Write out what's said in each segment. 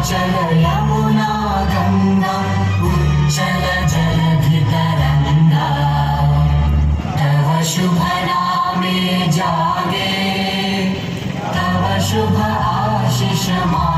हिमाचल यमुना गंगा उच्चल जलधितरङ्गा तव शुभ नामे जागे तव शुभ आशिष मागे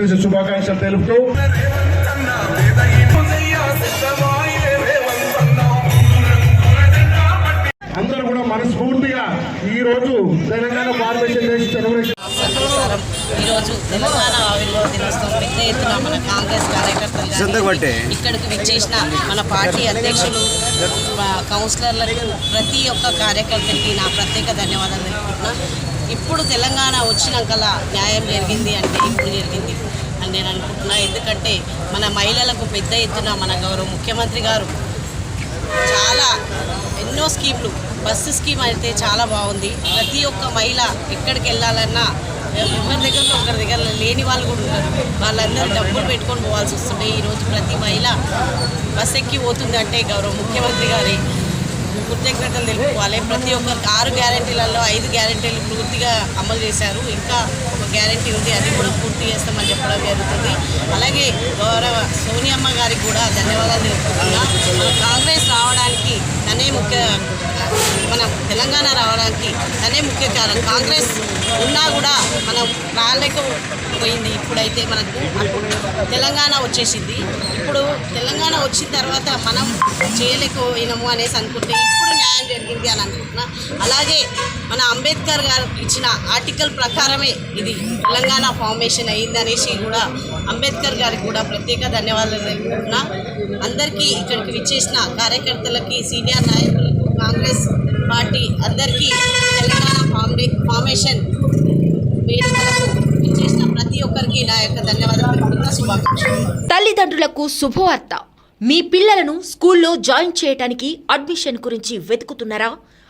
ఫౌండేషన్ శుభాకాంక్షలు తెలుపుతూ అందరూ కూడా మనస్ఫూర్తిగా ఈ రోజు తెలంగాణ ఫార్మేషన్ డే సెలబ్రేషన్. ఈరోజు తెలంగాణ ఆవిర్భావ దినోత్సవం పెద్ద ఎత్తున మన కాంగ్రెస్ కార్యకర్తలు ఇక్కడికి విచ్చేసిన మన పార్టీ అధ్యక్షులు మా కౌన్సిలర్లకు ప్రతి ఒక్క కార్యకర్తకి నా ప్రత్యేక ధన్యవాదాలు తెలుపుతున్నా ఇప్పుడు తెలంగాణ వచ్చినాకలా న్యాయం జరిగింది అంటే ఇప్పుడు జరిగింది. అని నేను అనుకుంటున్నా. ఎందుకంటే మన మహిళలకు పెద్ద ఎత్తున మన గౌరవ ముఖ్యమంత్రి గారు చాలా ఎన్నో స్కీమ్లు బస్సు స్కీమ్ అయితే చాలా బాగుంది. ప్రతి ఒక్క మహిళ ఎక్కడికి వెళ్ళాలన్నా ఒకరి దగ్గర ఒకరి దగ్గర లేని వాళ్ళు కూడా ఉంటారు వాళ్ళందరూ డబ్బులు పెట్టుకొని పోవాల్సి వస్తుంది ఈరోజు ప్రతి మహిళ బస్ ఎక్కి పోతుంది అంటే గౌరవ ముఖ్యమంత్రి గారి. కృతజ్ఞతలు తెలుపుకోవాలి. ప్రతి ఒక్కరికి ఆరు గ్యారంటీలలో ఐదు గ్యారంటీలు పూర్తిగా అమలు చేశారు. ఇంకా ఒక గ్యారంటీ ఉంది. అది కూడా పూర్తి చేస్తామని చెప్పడం జరుగుతుంది. అలాగే గౌరవ సోనియమ్మ గారికి కూడా ధన్యవాదాలు తెలుపుకుంటున్నా. కాంగ్రెస్ రావడానికి తనే ముఖ్య మన తెలంగాణ రావడానికి అనే ముఖ్య కారణం. కాంగ్రెస్ ఉన్నా కూడా మనం రాలేకపోయింది ఇప్పుడైతే మనకు తెలంగాణ వచ్చేసింది. ఇప్పుడు తెలంగాణ వచ్చిన తర్వాత మనం చేయలేకపోయినాము అనేసి అనుకుంటే ఇప్పుడు న్యాయం జరిగింది అని అనుకుంటున్నా. అలాగే మన అంబేద్కర్ గారు ఇచ్చిన ఆర్టికల్ ప్రకారమే ఇది తెలంగాణ ఫార్మేషన్ అయిందనేసి కూడా అంబేద్కర్ గారికి కూడా ప్రత్యేక ధన్యవాదాలు తెలుపుతున్నా. అందరికీ ఇక్కడికి విచ్చేసిన కార్యకర్తలకి సీనియర్ నాయకులకు కాంగ్రెస్ పార్టీ అందరికీ తెలంగాణ ఫార్మే ఫార్మేషన్ వేడుకలకు విచ్చేసిన ప్రతి ఒక్కరికి నా యొక్క ధన్యవాదాలు శుభాకాంక్షలు. తల్లిదండ్రులకు శుభవార్త. మీ పిల్లలను స్కూల్లో జాయిన్ చేయటానికి అడ్మిషన్ గురించి వెతుకుతున్నారా?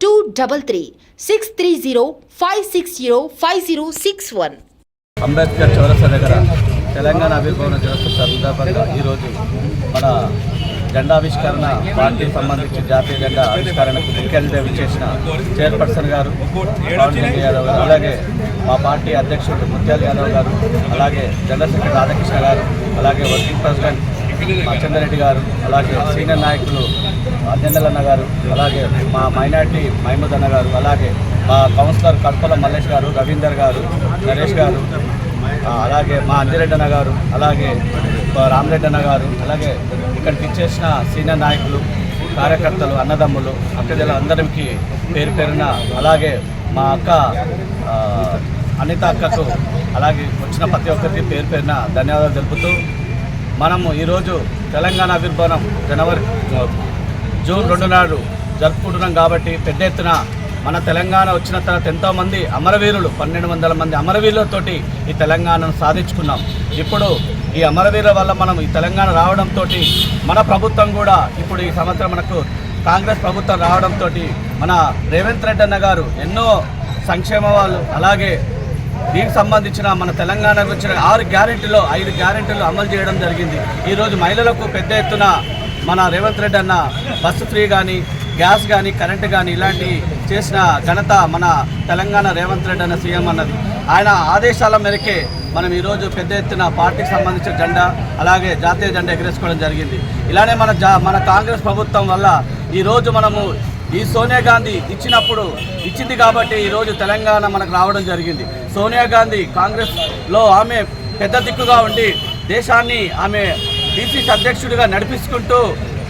two double three six three zero five six zero five zero six one Ambedkar చౌరస్తా దగ్గర తెలంగాణ ఆవిర్భావన దినోత్సవ సందర్భంగా ఈరోజు మన జెండావిష్కరణ పార్టీకి సంబంధించి జాతీయ జెండా ఆవిష్కరణకు ముఖ్య అతిథిగా విచ్చేసిన చైర్పర్సన్ గారు యాదవ్ గారు అలాగే మా పార్టీ అధ్యక్షుడు ముత్యాల యాదవ్ గారు అలాగే జనరల్ సెక్రటరీ రాధాకృష్ణ గారు అలాగే వర్కింగ్ ప్రెసిడెంట్ మా చంద్రరెడ్డి గారు అలాగే సీనియర్ నాయకులు అన్న గారు అలాగే మా మైనార్టీ మహమూద్ అన్న గారు అలాగే మా కౌన్సిలర్ కడపల మల్లేష్ గారు రవీందర్ గారు నరేష్ గారు అలాగే మా అంజిరెడ్డి అన్న గారు అలాగే రామరెడ్డి అన్న గారు అలాగే ఇక్కడ పిచ్చేసిన సీనియర్ నాయకులు కార్యకర్తలు అన్నదమ్ములు అక్కజల అందరికి పేరు పేరున అలాగే మా అక్క అనిత అక్కకు అలాగే వచ్చిన ప్రతి ఒక్కరికి పేరు పేరున ధన్యవాదాలు తెలుపుతూ మనము ఈరోజు తెలంగాణ ఆవిర్భావం జనవరి జూన్ రెండు నాడు జరుపుకుంటున్నాం కాబట్టి పెద్ద ఎత్తున మన తెలంగాణ వచ్చిన తర్వాత ఎంతోమంది అమరవీరులు పన్నెండు వందల మంది అమరవీరులతోటి ఈ తెలంగాణను సాధించుకున్నాం. ఇప్పుడు ఈ అమరవీరుల వల్ల మనం ఈ తెలంగాణ రావడంతో మన ప్రభుత్వం కూడా ఇప్పుడు ఈ సంవత్సరం మనకు కాంగ్రెస్ ప్రభుత్వం రావడంతో మన రేవంత్ రెడ్డి అన్న గారు ఎన్నో సంక్షేమ వాళ్ళు అలాగే దీనికి సంబంధించిన మన తెలంగాణకు వచ్చిన ఆరు గ్యారెంటీలో ఐదు గ్యారెంటీలు అమలు చేయడం జరిగింది. ఈరోజు మహిళలకు పెద్ద ఎత్తున మన రేవంత్ రెడ్డి అన్న బస్సు ఫ్రీ కానీ గ్యాస్ కానీ కరెంట్ కానీ ఇలాంటి చేసిన ఘనత మన తెలంగాణ రేవంత్ రెడ్డి అన్న సీఎం అన్నది. ఆయన ఆదేశాల మేరకే మనం ఈరోజు పెద్ద ఎత్తున పార్టీకి సంబంధించిన జెండా అలాగే జాతీయ జెండా ఎగరేసుకోవడం జరిగింది. ఇలానే మన జా మన కాంగ్రెస్ ప్రభుత్వం వల్ల ఈరోజు మనము ఈ సోనియా గాంధీ ఇచ్చినప్పుడు ఇచ్చింది కాబట్టి ఈరోజు తెలంగాణ మనకు రావడం జరిగింది. సోనియా గాంధీ కాంగ్రెస్లో ఆమె పెద్ద దిక్కుగా ఉండి దేశాన్ని ఆమె బీసీసీ అధ్యక్షుడిగా నడిపించుకుంటూ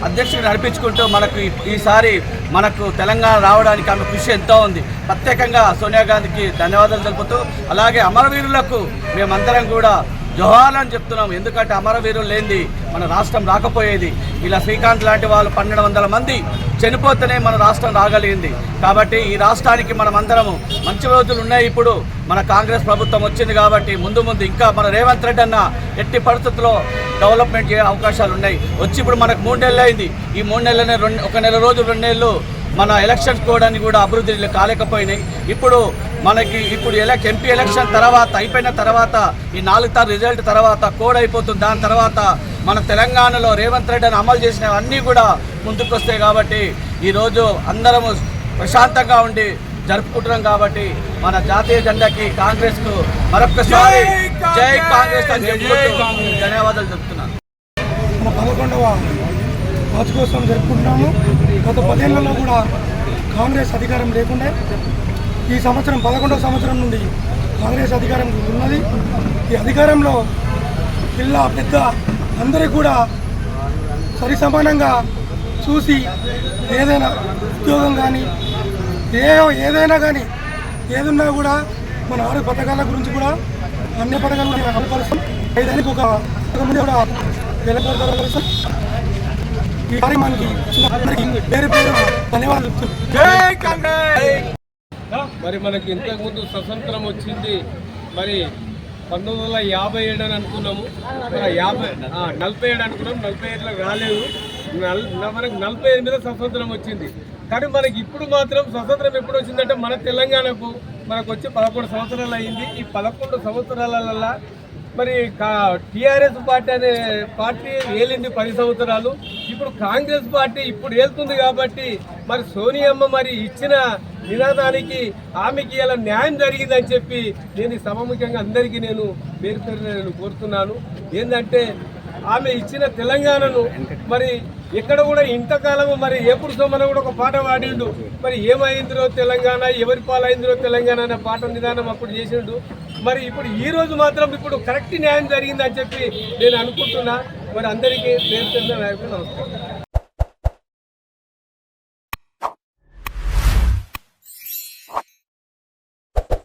అధ్యక్షుడు నడిపించుకుంటూ మనకు ఈసారి మనకు తెలంగాణ రావడానికి ఆమె కృషి ఎంతో ఉంది. ప్రత్యేకంగా సోనియా గాంధీకి ధన్యవాదాలు తెలుపుతూ అలాగే అమరవీరులకు మేమందరం కూడా జోహార్ అని చెప్తున్నాం. ఎందుకంటే అమరవీరులు లేనిది మన రాష్ట్రం రాకపోయేది. ఇలా శ్రీకాంత్ లాంటి వాళ్ళు పన్నెండు వందల మంది చనిపోతేనే మన రాష్ట్రం రాగలిగింది. కాబట్టి ఈ రాష్ట్రానికి మనం అందరము మంచి రోజులు ఉన్నాయి ఇప్పుడు. మన కాంగ్రెస్ ప్రభుత్వం వచ్చింది కాబట్టి ముందు ముందు ఇంకా మన రేవంత్ రెడ్డి అన్న ఎట్టి పరిస్థితుల్లో డెవలప్మెంట్ చేయ అవకాశాలు ఉన్నాయి. వచ్చి ఇప్పుడు మనకు మూడు నెలలు అయింది. ఈ మూడు నెలలనే రెండు ఒక నెల రోజులు రెండు నెలలు మన ఎలక్షన్స్ కోవడానికి కూడా అభివృద్ధి కాలేకపోయినాయి. ఇప్పుడు మనకి ఇప్పుడు ఎలక్ ఎంపీ ఎలక్షన్ తర్వాత అయిపోయిన తర్వాత ఈ నాలుగు తారు రిజల్ట్ తర్వాత కోడ్ అయిపోతుంది దాని తర్వాత మన తెలంగాణలో రేవంత్ రెడ్డి అని అమలు చేసినవన్నీ కూడా ముందుకు వస్తాయి కాబట్టి ఈరోజు అందరము ప్రశాంతంగా ఉండి జరుపుకుంటున్నాం కాబట్టి మన జాతీయ జెండాకి కాంగ్రెస్కు మరొకసారి జై కాంగ్రెస్! అని ధన్యవాదాలు చెప్తున్నాను. మన పదకొండవ వార్షికోత్సవం జరుపుకుంటున్నాము. గత పదేళ్ళలో కూడా కాంగ్రెస్ అధికారం లేకుండే ఈ సంవత్సరం పదకొండవ సంవత్సరం నుండి కాంగ్రెస్ అధికారం ఉన్నది. ఈ అధికారంలో పిల్ల పెద్ద అందరికి కూడా సరి సమానంగా చూసి ఏదైనా ఉద్యోగం కానీ ఏ ఏదైనా కానీ ఏదున్నా కూడా మన ఆరు పథకాల గురించి కూడా అన్ని పథకాలు అమలు పరుస్తాం ఐదానికి ఒక ముందు కూడా వెళ్ళగలుగుతాం ఈ కార్యక్రమానికి ఇచ్చిన అందరికీ పేరు పేరు ధన్యవాదాలు. చెప్తున్నాను. మరి మనకి ఇంతకుముందు స్వతంత్రం వచ్చింది. మరి పంతొమ్మిది వందల యాభై ఏడు అని అనుకున్నాము. యాభై ఆ, నలభై ఏడు అనుకున్నాం. నలభై ఏడులో రాలేదు. నల్ మనకు నలభై ఐదు మీద స్వతంత్రం వచ్చింది. కానీ మనకి ఇప్పుడు మాత్రం స్వతంత్రం ఎప్పుడు వచ్చిందంటే మన తెలంగాణకు మనకు వచ్చి పదకొండు సంవత్సరాలు అయింది. ఈ పదకొండు సంవత్సరాలలో మరి టీఆర్ఎస్ పార్టీ అనే పార్టీ ఏలింది పది సంవత్సరాలు. ఇప్పుడు కాంగ్రెస్ పార్టీ ఇప్పుడు ఏలుతుంది కాబట్టి మరి సోనియమ్మ మరి ఇచ్చిన నినాదానికి ఆమెకి ఇలా న్యాయం జరిగిందని చెప్పి నేను సమముఖ్యంగా అందరికీ నేను పేరు పేరు నేను కోరుతున్నాను. ఏంటంటే ఆమె ఇచ్చిన తెలంగాణను మరి ఎక్కడ కూడా ఇంతకాలము మరి ఎప్పుడు సోమన కూడా ఒక పాట పాడిండు. మరి ఏమైందిరో తెలంగాణ ఎవరి పాలైందిరో తెలంగాణ అనే పాట నిదానం అప్పుడు చేసిండు. మరి ఇప్పుడు ఈ రోజు మాత్రం ఇప్పుడు కరెక్ట్ న్యాయం జరిగిందని చెప్పి నేను అనుకుంటున్నా. మరి అందరికీ పేరు నమస్కారం.